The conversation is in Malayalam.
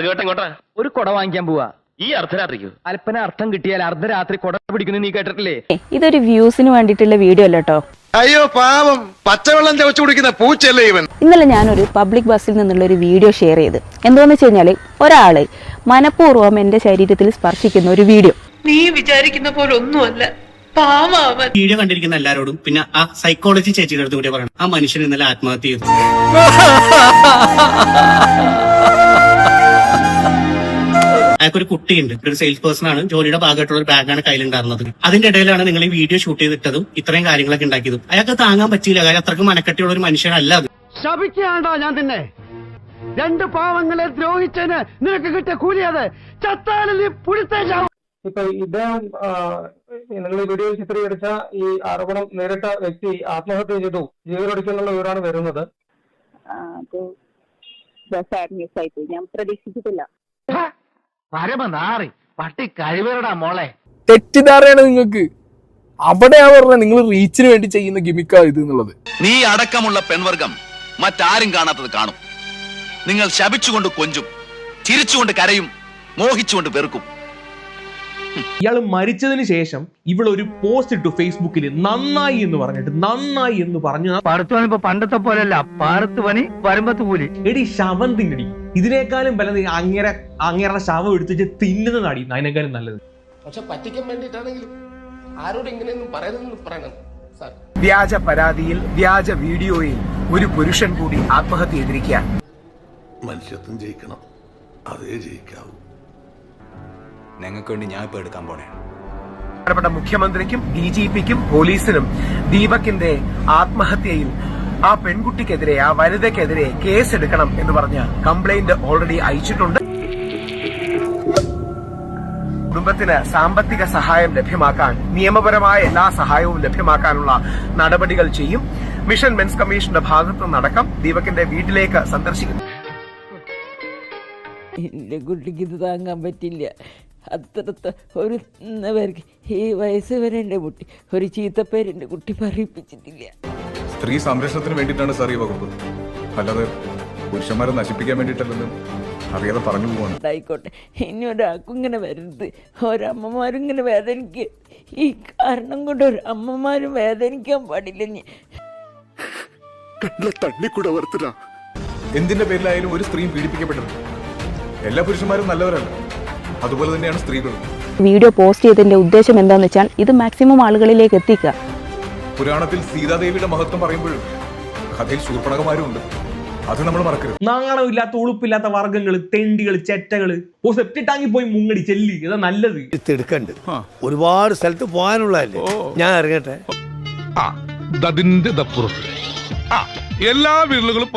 ഭാർഗവട്ടം കൊണ്ടാ ഒരു കൊട വാങ്ങിക്കാൻ പോവാ. ഈ അർദ്ധരാത്രിക്കോ. അല്പന അർത്ഥം കിട്ടിയാൽ അർദ്ധരാത്രി കൊട പിടിക്കുന്നു നീ കേട്ടിട്ടില്ലേ? ഇതൊരു വ്യൂസിന് വേണ്ടിട്ടുള്ള വീഡിയോ അല്ല കേട്ടോ. അയ്യോ പാവം. പച്ചവെള്ളം ചവച്ചു കുടിക്കുന്ന പൂച്ചല്ലേ ഇവൻ? ഇന്നലെ ഞാനൊരു പബ്ലിക് ബസ്സിൽ നിന്നുള്ള ഒരു വീഡിയോ ഷെയർ ചെയ്ത്. എന്തോന്ന് വെച്ച് കഴിഞ്ഞാൽ ഒരാൾ മനഃപൂർവം എന്റെ ശരീരത്തിൽ സ്പർശിക്കുന്ന ഒരു വീഡിയോ. നീ വിചാരിക്കുന്ന പോലെ ഒന്നുമല്ല വീഡിയോ കണ്ടിരിക്കുന്ന എല്ലാവരോടും പിന്നെ ആ സൈക്കോളജി ചേച്ചിയുടെ അടുത്ത് കൂടി പറയണം. ആ മനുഷ്യൻ ഇന്നലെ ആത്മഹത്യ ചെയ്തു. അയാൾക്കൊരു കുട്ടിയുണ്ട്. ഒരു സെയിൽസ് പേഴ്സൺ ആണ്. ജോലിയുടെ ഭാഗമായിട്ടുള്ള ഒരു ബാഗാണ് കയ്യിലുണ്ടായിരുന്നത്. അതിന്റെ ഇടയിലാണ് നിങ്ങൾ ഈ വീഡിയോ ഷൂട്ട് ചെയ്തിട്ടതും ഇത്രയും കാര്യങ്ങളൊക്കെ ഉണ്ടാക്കിയതും. അയാൾക്ക് താങ്ങാൻ പറ്റിയില്ല. കാര്യം അത്രക്കും മനക്കെട്ടിയുള്ള ഒരു മനുഷ്യനല്ല അത്. ശപിക്കാണ്ടോ ഞാൻ നിന്നെ. രണ്ട് പാവങ്ങളെ ദ്രോഹിച്ചതിന് നിനക്ക് കിട്ടിയ കൂലി അത്. ചത്താലും ഇപ്പൊ ഇദ്ദേഹം നിങ്ങൾ ഈ വീഡിയോ ചിത്രീകരിച്ച ഈ ആരോപണം നേരിട്ട വ്യക്തി ആത്മഹത്യ ചെയ്തു. ജീവനൊടുക്കുന്നുള്ള വിവരമാണ് വരുന്നത്. ന്യൂസ് ആയിട്ട് ഞാൻ പ്രതീക്ഷിച്ചിട്ടില്ല. പരമനാറി പട്ടി കഴിവരടാ മോളെ. തെറ്റിദ്ധാരയാണ് നിങ്ങൾക്ക്. അവിടെയാ പറഞ്ഞത് നിങ്ങൾ റീച്ചിന് വേണ്ടി ചെയ്യുന്ന ഗിമിക്കാ ഇത് എന്നുള്ളത്. നീ അടക്കമുള്ള പെൺവർഗം മറ്റാരും കാണാത്തത് കാണും. നിങ്ങൾ ശപിച്ചുകൊണ്ട് കൊഞ്ചും ചിരിച്ചുകൊണ്ട് കരയും മോഹിച്ചുകൊണ്ട് വെറുക്കും. ഇയാൾ മരിച്ചതിന് ശേഷം ഇവൾ ഒരു പോസ്റ്റ് ഇട്ടു ഫേസ്ബുക്കിൽ നന്നായി എന്ന് പറഞ്ഞിട്ട് നന്നായി എന്ന് പറഞ്ഞു. ഇപ്പൊ പണ്ടത്തെ പോലെയല്ല പാടത്ത് പണി വരുമ്പത്ത് പോലെ എടി ശവം തിന്നടി. ഇതിനേക്കാളും ബലം അങ്ങേരെ അങ്ങേരുടെ ശവം എടുത്തിട്ട് തിന്നുന്നതാടി അതിനേക്കാളും നല്ലത്. പക്ഷെ പറ്റിക്കാൻ വേണ്ടിയിട്ടാണെങ്കിലും ആരോട് ഇങ്ങനെയൊന്നും പറയുന്നത് പറയണം സാർ. വ്യാജ പരാതിയിൽ വ്യാജ വീഡിയോയിൽ ഒരു പുരുഷൻ കൂടി ആത്മഹത്യ ചെയ്തിരിക്കുക മനുഷ്യത്വം ജയിക്കണം. അതേ ജയിക്കാവൂ. ഞങ്ങൾക്ക് വേണ്ടി ഞാൻ ഇപ്പൊ എടുക്കാൻ പോണേ. മുഖ്യമന്ത്രിക്കും ഡി ജി പിക്കും പോലീസിനും ദീപകിന്റെ ആത്മഹത്യയിൽ ആ പെൺകുട്ടിക്കെതിരെ ആ വനിതക്കെതിരെ കേസ് എടുക്കണം എന്ന് പറഞ്ഞ കംപ്ലൈന്റ് ഓൾറെഡി അയച്ചിട്ടുണ്ട്. കുടുംബത്തിന് സാമ്പത്തിക സഹായം ലഭ്യമാക്കാൻ നിയമപരമായ എല്ലാ സഹായവും ലഭ്യമാക്കാനുള്ള നടപടികൾ ചെയ്യും. മിഷൻ മെൻസ് കമ്മീഷന്റെ ഭാഗത്തു നിന്നടക്കം ദീപകിന്റെ വീട്ടിലേക്ക് സന്ദർശിക്കുന്നു. എന്റെ കുട്ടിക്ക് ഇത് താങ്ങാൻ പറ്റില്ല. അത്രത്ത ഒരു പേർക്ക് ഈ വയസ്സ് വരെ എന്റെ കുട്ടി ഒരു ചീത്തപ്പേര് കുട്ടി പറയിപ്പിച്ചിട്ടില്ല. സ്ത്രീ സംരക്ഷണത്തിന് വേണ്ടിയിട്ടാണ് സാർ ഈ വകുപ്പ്. അല്ലാതെ പുരുഷന്മാരെ നശിപ്പിക്കാൻ വേണ്ടിയിട്ടല്ലെന്ന് അറിയാതെ പറഞ്ഞു പോവാണ്. ആയിക്കോട്ടെ ഇനി ഒരാൾക്കും ഇങ്ങനെ വരരുത്. ഒരമ്മമാരും ഇങ്ങനെ വേദനിക്കുക ഈ കാരണം കൊണ്ട് ഒരു അമ്മമാരും വേദനിക്കാൻ പാടില്ല വർത്തില്ല എന്തിന്റെ പേരിലായാലും ഒരു സ്ത്രീയും പീഡിപ്പിക്കപ്പെട്ടിട്ടുണ്ട് എല്ലാ പുരുഷന്മാരും നല്ലവരല്ല. അതുപോലെ തന്നെയാണ് സ്ത്രീകളും. വീഡിയോ പോസ്റ്റ് ചെയ്തതിന്റെ ഉദ്ദേശം എന്താണെന്ന് വെച്ചാൽ ഇത് മാക്സിമം ആളുകളിലേക്ക് എത്തിക്കുക. പുരാണത്തിൽ സീതാദേവിയുടെ മഹത്വം പറയുമ്പോഴും കഥയിൽ ശൂർപ്പണകമാരും ഉണ്ട് അത് നമ്മൾ മറക്കരുത്. നാണമില്ലാത്ത ഉളുപ്പില്ലാത്ത വർഗങ്ങൾ തെണ്ടികൾ ചെറ്റകൾ ഓ സെപ്റ്റി പോയി മുങ്ങടി ചെല്ലി ഇതാ നല്ലത്. എടുക്കണ്ട്. ഒരുപാട് സ്ഥലത്ത് പോകാനുള്ളതല്ലേ? ഞാൻ അറിയട്ടെ. അതിന്റെ എല്ലാ വീടുകളും